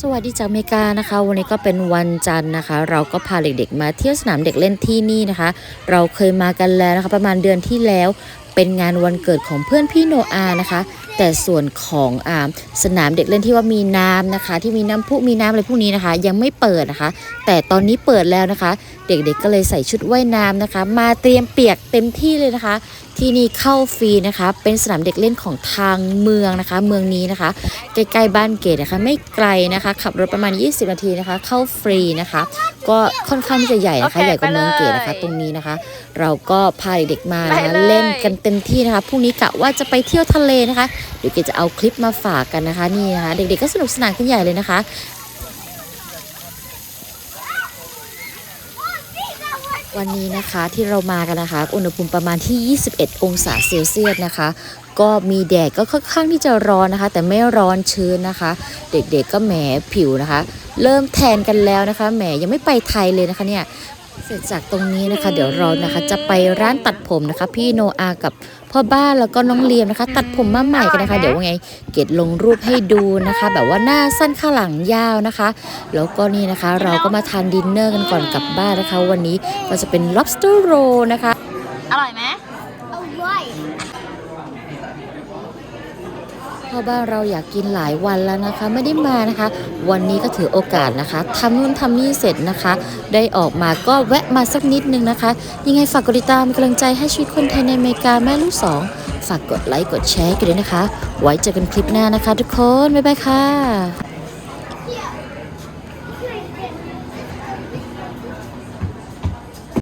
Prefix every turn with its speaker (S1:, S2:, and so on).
S1: สวัสดีจากอเมริกานะคะ วันนี้ก็เป็นวันจันทร์นะคะ เราก็พาเด็กๆมาเที่ยวสนามเด็กเล่นที่นี่นะคะ เราเคยมากันแล้วนะคะ ประมาณเดือนที่แล้วเป็นงานวันเกิดของเพื่อนพี่โนอานะคะแต่ส่วนของอาสนามเด็กเล่นที่ว่ามีน้ำนะคะ ที่มีน้ำพุมีน้ำอะไรพวกนี้นะคะ ยังไม่เปิดนะคะ แต่ตอนนี้เปิดแล้วนะคะ เด็กๆก็เลยใส่ชุดว่ายน้ำนะคะ มาเตรียมเปียกเต็มที่เลยนะคะ ที่นี่เข้าฟรีนะคะ เป็นสนามเด็กเล่นของทางเมืองนะคะ เมืองนี้นะคะ ใกล้ๆบ้านเกดนะคะ ไม่ไกลนะคะ ขับรถประมาณ 20 นาทีนะคะ เข้าฟรีนะคะ ก็ค่อนข้างที่จะใหญ่นะคะ
S2: โอเค
S1: ใหญ่กว่าเมืองเกดนะคะ
S2: ไปเลย
S1: ตรงนี้นะคะ เราก็พาเด็กๆมานะคะ
S2: ไปเลย
S1: เล่นกันเต็มที่นะคะพรุ่งนี้กะว่าจะไปเที่ยวทะเลนะคะเดี๋ยวเกจะเอาคลิปมาฝากกันนะคะนี่นะคะเด็กๆก็สนุกสนานกันใหญ่เลยนะคะวันนี้นะคะที่เรามากันนะคะ อุณหภูมิประมาณที่ 21 องศาเซลเซียสนะคะ ก็มีแดดก็ค่อนข้างที่จะร้อนนะคะ แต่ไม่ร้อนชื้นนะคะ เด็กๆก็แหมผิวนะคะ เริ่มแทนกันแล้วนะคะแหมยังไม่ไปไทยเลยนะคะเนี่ย เสร็จจากตรงนี้นะคะ เดี๋ยวเรานะคะ จะไปร้านตัดผมนะคะ พี่โนอากับพ่อบ้านแล้วก็น้องเลียมนะคะ ตัดผมมาใหม่กันนะคะ เดี๋ยวว่าไง เกดลงรูปให้ดูนะคะ แบบว่าหน้าสั้นข้างหลังยาวนะคะ แล้วก็นี่นะคะ เราก็มาทานดินเนอร์กันก่อนกลับบ้านนะคะ วันนี้ก็จะเป็น lobster roll นะคะ
S2: อร่อยไหม
S1: พ่อบ้านเราอยากกินหลายวันแล้วนะคะ ไม่ได้มานะคะ วันนี้ก็ถือโอกาสนะคะทำนู่นทำนี่เสร็จนะคะ ได้ออกมาก็แวะมาสักนิดนึงนะคะ ยังไงฝากกดติดตามกำลังใจให้ชีวิตคนไทยในอเมริกาแม่ลูกสองฝากกดไลค์กดแชร์กันด้วยนะคะ ไว้เจอกันคลิปหน้านะคะ ทุกคน บ๊ายบายค่ะ